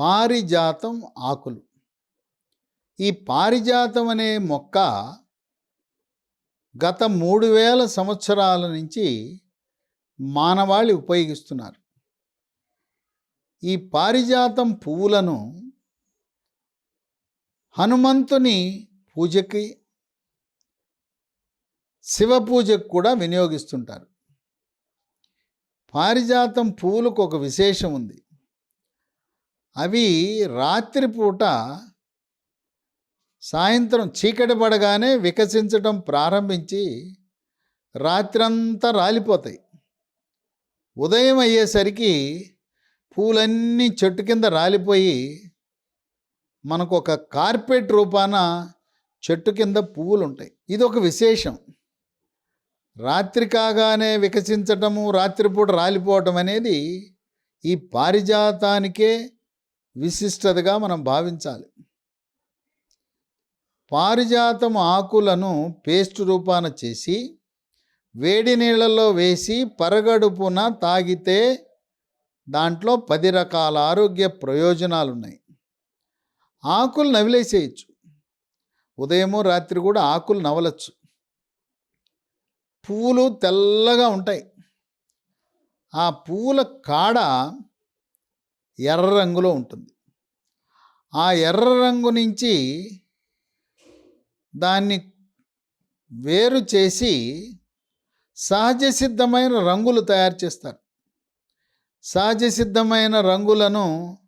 పారిజాతం ఆకులు. ఈ పారిజాతం అనే మొక్క గత మూడు వేల సంవత్సరాల నుంచి మానవాళి ఉపయోగిస్తున్నారు. ఈ పారిజాతం పువ్వులను హనుమంతుని పూజకి శివ పూజకు కూడా వినియోగిస్తుంటారు. పారిజాతం పువ్వులకు ఒక విశేషం ఉంది. అవి రాత్రిపూట సాయంత్రం చీకటి పడగానే వికసించడం ప్రారంభించి రాత్రంతా రాలిపోతాయి. ఉదయం అయ్యేసరికి పూలన్నీ చెట్టు కింద రాలిపోయి మనకు ఒక కార్పెట్ రూపాన చెట్టు కింద పువ్వులు ఉంటాయి ఇది ఒక విశేషం. రాత్రి కాగానే వికసించటము రాత్రిపూట రాలిపోవటం అనేది ఈ పారిజాతానికే విశిష్టతగా మనం భావించాలి. పారిజాతం ఆకులను పేస్ట్ రూపాన చేసి వేడి నీళ్ళలో వేసి పరగడుపున తాగితే దాంట్లో పది రకాల ఆరోగ్య ప్రయోజనాలు ఉన్నాయి ఆకులు నవిలేసేయచ్చు. ఉదయము రాత్రి కూడా ఆకులు నవలచ్చు. పువ్వులు తెల్లగా ఉంటాయి. ఆ పువ్వుల కాడ ఎర్ర రంగులో ఉంటుంది. ఆ ఎర్ర రంగు నుంచి దాన్ని వేరు చేసి సహజ సిద్ధమైన రంగులు తయారు చేస్తారు. సహజ సిద్ధమైన రంగులను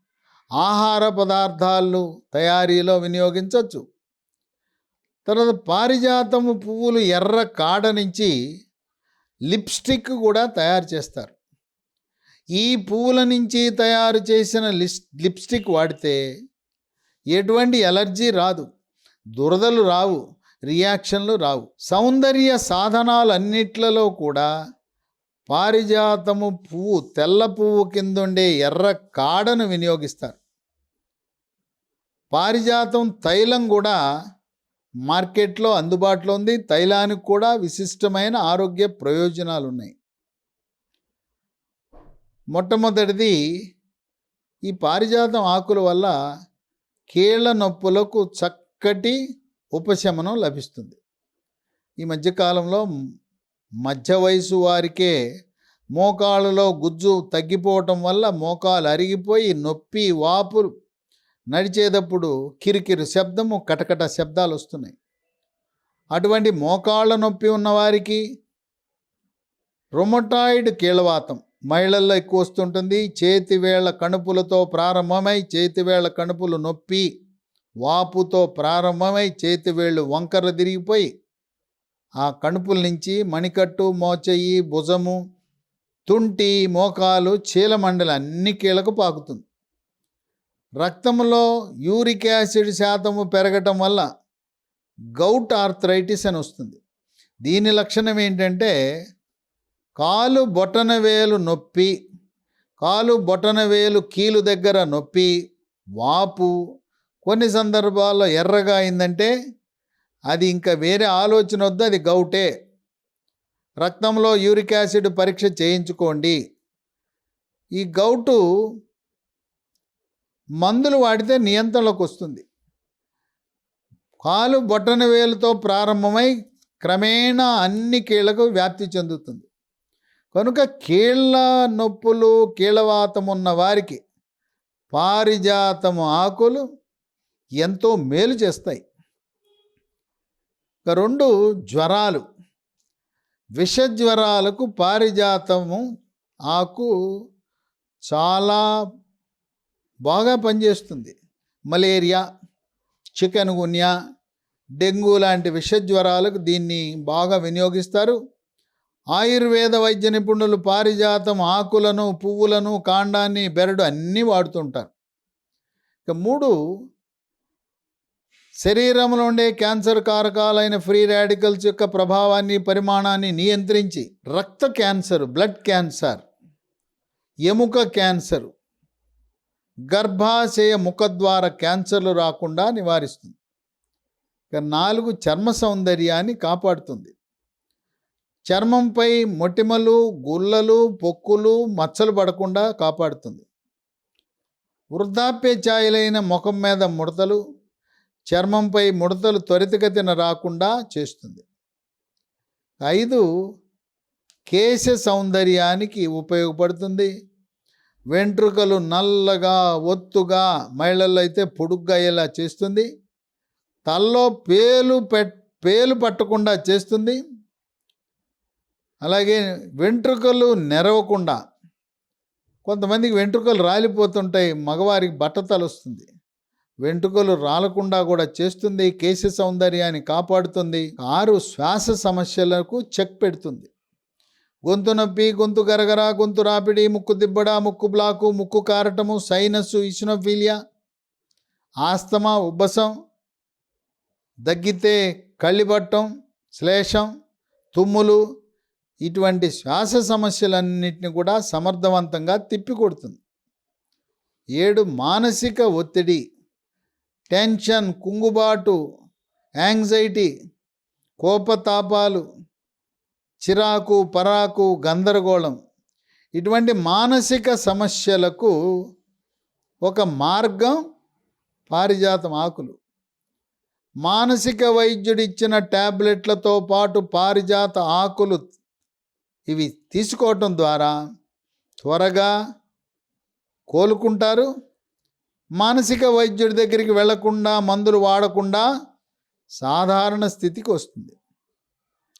ఆహార పదార్థాలు తయారీలో వినియోగించవచ్చు. తర్వాత పారిజాతము పువ్వులు ఎర్ర కాడ నుంచి లిప్స్టిక్ కూడా తయారు చేస్తారు. ఈ పువ్వుల నుంచి తయారు చేసిన లిప్స్టిక్ వాడితే ఎటువంటి ఎలర్జీ రాదు. దురదలు రావు రియాక్షన్లు రావు. సౌందర్య సాధనాలన్నిట్లలో కూడా పారిజాతము పువ్వు తెల్ల పువ్వు కిందుండే ఎర్ర కాడను వినియోగిస్తారు. పారిజాతం తైలం కూడా మార్కెట్లో అందుబాటులో ఉంది. తైలానికి కూడా విశిష్టమైన ఆరోగ్య ప్రయోజనాలు ఉన్నాయి మొట్టమొదటిది ఈ పారిజాతం ఆకుల వల్ల కీళ్ళ నొప్పులకు చక్కటి ఉపశమనం లభిస్తుంది. ఈ మధ్యకాలంలో మధ్య వయసు వారికే మోకాళ్ళలో గుజ్జు తగ్గిపోవటం వల్ల మోకాలు అరిగిపోయి నొప్పి వాపులు నడిచేటప్పుడు కిరికిరి శబ్దము కటకట శబ్దాలు వస్తున్నాయి. అటువంటి మోకాళ్ళ నొప్పి ఉన్నవారికి రొమటాయిడ్ కీళ్ళవాతం మహిళల్లో ఎక్కువ వస్తుంటుంది. చేతివేళ్ళ కణుపులతో ప్రారంభమై చేతివేళ్ళ కణుపులు నొప్పి వాపుతో ప్రారంభమై చేతివేళ్ళు వంకర తిరిగిపోయి ఆ కణుపుల నుంచి మణికట్టు మోచెయ్యి భుజము తుంటి మోకాలు చీలమండలి అన్ని కీళ్ళకు పాకుతుంది. రక్తంలో యూరిక్ యాసిడ్ శాతము పెరగటం వల్ల గౌట్ ఆర్థరైటిస్ అని వస్తుంది. దీని లక్షణం ఏంటంటే కాలు బొటన వేలు నొప్పి కాలు బొటన వేలు కీలు దగ్గర నొప్పి వాపు కొన్ని సందర్భాల్లో ఎర్రగా అయిందంటే అది ఇంకా వేరే ఆలోచన వద్దు అది గౌటే. రక్తంలో యూరిక్ యాసిడ్ పరీక్ష చేయించుకోండి. ఈ గౌటు మందులు వాడితే నియంత్రణలోకి వస్తుంది. కాలు బొట్టన వేలుతో ప్రారంభమై క్రమేణా అన్ని కీళ్ళకు వ్యాప్తి చెందుతుంది. కనుక కీళ్ళ నొప్పులు కీళ్ళవాతం ఉన్న వారికి పారిజాతము ఆకులు ఎంతో మేలు చేస్తాయి. ఇక రెండు జ్వరాలు. విష జ్వరాలకు పారిజాతము ఆకు చాలా బాగా పనిచేస్తుంది. మలేరియా చికెన్ గున్యా డెంగ్యూ లాంటి విష జ్వరాలకు దీన్ని బాగా వినియోగిస్తారు. ఆయుర్వేద వైద్య నిపుణులు పారిజాతం ఆకులను పువ్వులను కాండాన్ని బెరడు అన్నీ వాడుతుంటారు. ఇక మూడు శరీరంలో ఉండే క్యాన్సర్ కారకాలైన ఫ్రీ రాడికల్స్ యొక్క ప్రభావాన్ని పరిమాణాన్ని నియంత్రించి రక్త క్యాన్సర్ బ్లడ్ క్యాన్సర్ ఎముక క్యాన్సర్ గర్భాశయ ముఖద్వార క్యాన్సర్లు రాకుండా నివారిస్తుంది. ఇక నాలుగు చర్మ సౌందర్యాన్ని కాపాడుతుంది. చర్మంపై మొటిమలు గుల్లలు పొక్కులు మచ్చలు పడకుండా కాపాడుతుంది. వృద్ధాప్య ఛాయలైన ముఖం మీద ముడతలు చర్మంపై ముడతలు త్వరితగతిన రాకుండా చేస్తుంది. ఐదు కేశ సౌందర్యానికి ఉపయోగపడుతుంది. వెంట్రుకలు నల్లగా ఒత్తుగా మహిళల్లో అయితే పొడుగ్గా అయ్యేలా చేస్తుంది. తల్లో పేలు పెట్ పేలు పట్టకుండా చేస్తుంది. అలాగే వెంట్రుకలు నెరవకుండా కొంతమందికి వెంట్రుకలు రాలిపోతుంటాయి మగవారికి బట్టతలు వస్తుంది వెంట్రుకలు రాలకుండా కూడా చేస్తుంది కేశ సౌందర్యాన్ని కాపాడుతుంది ఆరు శ్వాస సమస్యలకు చెక్ పెడుతుంది. గొంతు నొప్పి గొంతు గరగర గొంతు రాపిడి ముక్కు దిబ్బడ ముక్కు బ్లాకు ముక్కు కారటము సైనస్సు ఇసినోఫీలియా ఆస్తమా ఉబ్బసం దగ్గితే కళ్ళిపట్టం శ్లేషం తుమ్ములు ఇటువంటి శ్వాస సమస్యలన్నింటినీ కూడా సమర్థవంతంగా తిప్పికొడుతుంది. ఏడు మానసిక ఒత్తిడి టెన్షన్ కుంగుబాటు యాంగ్జైటీ కోపతాపాలు చిరాకు పరాకు గందరగోళం. ఇటువంటి మానసిక సమస్యలకు ఒక మార్గం పారిజాతం ఆకులు. మానసిక వైద్యుడిచ్చిన ట్యాబ్లెట్లతో పాటు పారిజాత ఆకులు ఇవి తీసుకోవటం ద్వారా త్వరగా కోలుకుంటారు. మానసిక వైద్యుడి దగ్గరికి వెళ్ళకుండా మందులు వాడకుండా సాధారణ స్థితికి వస్తుంది.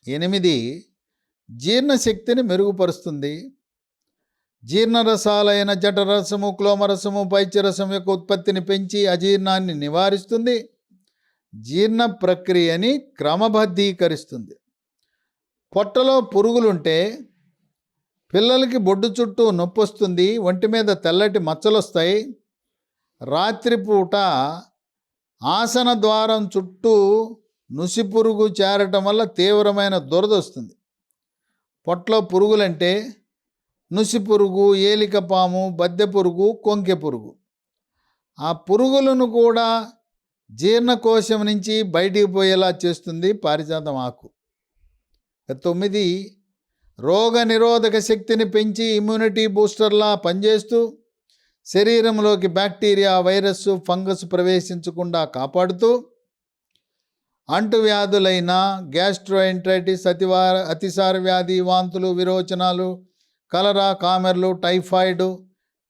ఎనిమిది జీర్ణశక్తిని మెరుగుపరుస్తుంది. జీర్ణరసాలైన జఠరసము క్లోమరసము పైచ్యరసం యొక్క ఉత్పత్తిని పెంచి అజీర్ణాన్ని నివారిస్తుంది. జీర్ణ ప్రక్రియని క్రమబద్ధీకరిస్తుంది. పొట్టలో పురుగులుంటే పిల్లలకి బొడ్డు చుట్టూ నొప్పి వస్తుంది ఒంటి మీద తెల్లటి మచ్చలు వస్తాయి రాత్రిపూట ఆసన ద్వారం చుట్టూ నుసి పురుగు చేరటం వల్ల తీవ్రమైన దురద వస్తుంది. పొట్టలో పురుగులంటే నుసి పురుగు ఏలికపాము బద్దె పురుగు కొంకె పురుగు. ఆ పురుగులను కూడా జీర్ణకోశం నుంచి బయటికి పోయేలా చేస్తుంది పారిజాతం ఆకు. తొమ్మిది రోగ నిరోధక శక్తిని పెంచి ఇమ్యూనిటీ బూస్టర్లా పనిచేస్తూ శరీరంలోకి బ్యాక్టీరియా వైరస్ ఫంగస్ ప్రవేశించకుండా కాపాడుతూ అంటువ్యాధులైన గ్యాస్ట్రోఎంట్రైటిస్ అతివార అతిసార వ్యాధి వాంతులు విరోచనాలు కలరా కామెర్లు టైఫాయిడ్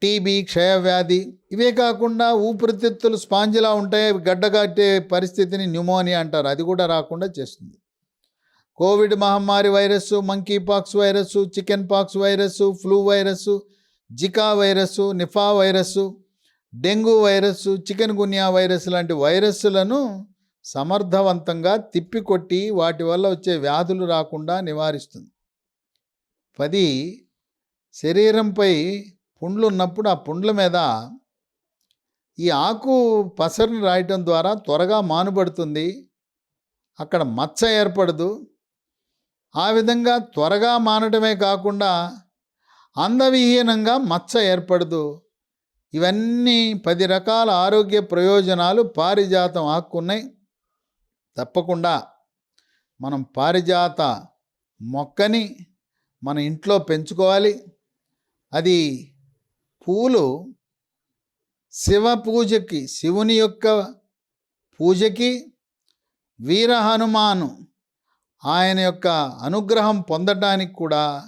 టీబీ క్షయవ్యాధి ఇవే కాకుండా ఊపిరితిత్తులు స్పాంజిలా ఉంటాయి గడ్డగట్టే పరిస్థితిని న్యూమోనియా అంటారు. అది కూడా రాకుండా చేస్తుంది. కోవిడ్ మహమ్మారి virus monkey pox virus chicken pox virus flu virus Zika virus Nipah virus dengue virus chikungunya virus లాంటి వైరస్లను సమర్థవంతంగా తిప్పికొట్టి వాటి వల్ల వచ్చే వ్యాధులు రాకుండా నివారిస్తుంది. పది శరీరంపై పుండ్లు ఉన్నప్పుడు ఆ పుండ్ల మీద ఈ ఆకు పసరును రాయటం ద్వారా త్వరగా మానుబడుతుంది. అక్కడ మచ్చ ఏర్పడదు. ఆ విధంగా త్వరగా మానటమే కాకుండా అందవిహీనంగా మచ్చ ఏర్పడదు ఇవన్నీ పది రకాల ఆరోగ్య ప్రయోజనాలు పారిజాతం ఆకున్నాయి తప్పకుండా మనం పారిజాత మొక్కని మన ఇంట్లో పెంచుకోవాలి. అది పూలు శివ పూజకి శివుని యొక్క పూజకి వీర హనుమాను ఆయన యొక్క అనుగ్రహం పొందడానికి కూడా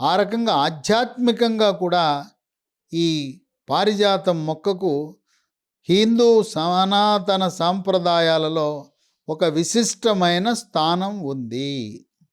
ఆ రకంగా ఆధ్యాత్మికంగా కూడా ఈ పారిజాతం మొక్కకు హిందూ సనాతన సాంప్రదాయాలలో ఒక విశిష్టమైన స్థానం ఉంది.